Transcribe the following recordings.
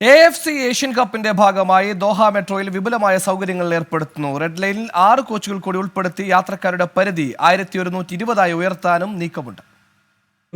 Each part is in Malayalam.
എ എഫ് സി ഏഷ്യൻ കപ്പിന്റെ ഭാഗമായി ദോഹ മെട്രോയിൽ വിപുലമായ സൗകര്യങ്ങൾ ഏർപ്പെടുത്തുന്നു. റെഡ് ലൈനിൽ ആറ് കോച്ചുകൾ കൂടി ഉൾപ്പെടുത്തി യാത്രക്കാരുടെ പരിധി ആയിരത്തി ഒരുന്നൂറ്റി ഇരുപതായി ഉയർത്താനും നീക്കമുണ്ട്.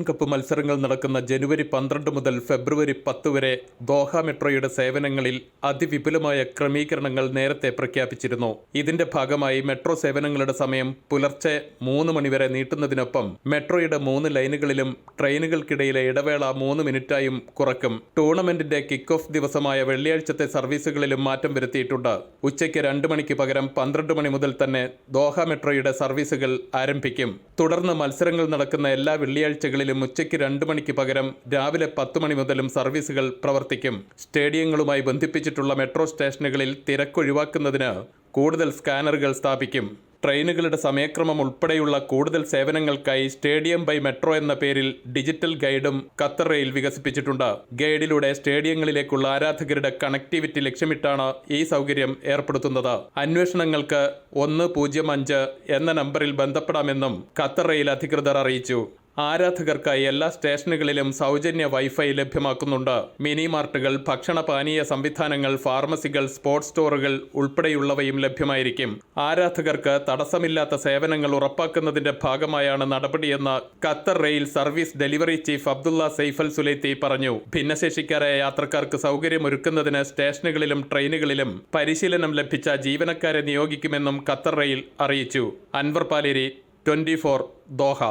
കപ്പ് മത്സരങ്ങൾ നടക്കുന്ന ജനുവരി പന്ത്രണ്ട് മുതൽ ഫെബ്രുവരി പത്ത് വരെ ദോഹ മെട്രോയുടെ സേവനങ്ങളിൽ അതിവിപുലമായ ക്രമീകരണങ്ങൾ നേരത്തെ പ്രഖ്യാപിച്ചിരുന്നു. ഇതിന്റെ ഭാഗമായി മെട്രോ സേവനങ്ങളുടെ സമയം പുലർച്ചെ മൂന്ന് മണിവരെ നീട്ടുന്നതിനൊപ്പം മെട്രോയുടെ മൂന്ന് ലൈനുകളിലും ട്രെയിനുകൾക്കിടയിലെ ഇടവേള മൂന്ന് മിനിറ്റായും കുറക്കും. ടൂർണമെന്റിന്റെ കിക്ക് ഓഫ് ദിവസമായ വെള്ളിയാഴ്ചത്തെ സർവീസുകളിലും മാറ്റം വരുത്തിയിട്ടുണ്ട്. ഉച്ചയ്ക്ക് രണ്ട് മണിക്ക് പകരം പന്ത്രണ്ട് മണി മുതൽ തന്നെ ദോഹ മെട്രോയുടെ സർവീസുകൾ ആരംഭിക്കും. തുടർന്ന് മത്സരങ്ങൾ നടക്കുന്ന എല്ലാ വെള്ളിയാഴ്ചകളിലും ഉച്ചയ്ക്ക് രണ്ട് മണിക്ക് പകരം രാവിലെ പത്ത് മണി മുതലും സർവീസുകൾ പ്രവർത്തിക്കും. സ്റ്റേഡിയങ്ങളുമായി ബന്ധിപ്പിച്ചിട്ടുള്ള മെട്രോ സ്റ്റേഷനുകളിൽ തിരക്കൊഴിവാക്കുന്നതിന് കൂടുതൽ സ്കാനറുകൾ സ്ഥാപിക്കും. ട്രെയിനുകളുടെ സമയക്രമം ഉൾപ്പെടെയുള്ള കൂടുതൽ സേവനങ്ങൾക്കായി സ്റ്റേഡിയം ബൈ മെട്രോ എന്ന പേരിൽ ഡിജിറ്റൽ ഗൈഡും ഖത്തർ റെയിൽ വികസിപ്പിച്ചിട്ടുണ്ട്. ഗൈഡിലൂടെ സ്റ്റേഡിയങ്ങളിലേക്കുള്ള ആരാധകരുടെ കണക്ടിവിറ്റി ലക്ഷ്യമിട്ടാണ് ഈ സൗകര്യം ഏർപ്പെടുത്തുന്നത്. അന്വേഷണങ്ങൾക്ക് ഒന്ന് പൂജ്യം അഞ്ച് എന്ന നമ്പറിൽ ബന്ധപ്പെടാമെന്നും ഖത്തർ റെയിൽ അധികൃതർ അറിയിച്ചു. ആരാധകർക്കായി എല്ലാ സ്റ്റേഷനുകളിലും സൗജന്യ വൈഫൈ ലഭ്യമാക്കുന്നുണ്ട്. മിനി മാർട്ടുകൾ ഭക്ഷണ പാനീയ സംവിധാനങ്ങൾ ഫാർമസികൾ സ്പോർട്സ് സ്റ്റോറുകൾ ഉൾപ്പെടെയുള്ളവയും ലഭ്യമായിരിക്കും. ആരാധകർക്ക് തടസ്സമില്ലാത്ത സേവനങ്ങൾ ഉറപ്പാക്കുന്നതിന്റെ ഭാഗമായാണ് നടപടിയെന്ന് Qatar rail service delivery chief Abdulla Saif al Sulaiti പറഞ്ഞു. ഭിന്നശേഷിക്കാരായ യാത്രക്കാർക്ക് സൗകര്യമൊരുക്കുന്നതിന് സ്റ്റേഷനുകളിലും ട്രെയിനുകളിലും പരിശീലനം ലഭിച്ച ജീവനക്കാരെ നിയോഗിക്കുമെന്നും ഖത്തർ റെയിൽ അറിയിച്ചു. Anwar Paleri twenty four Doha.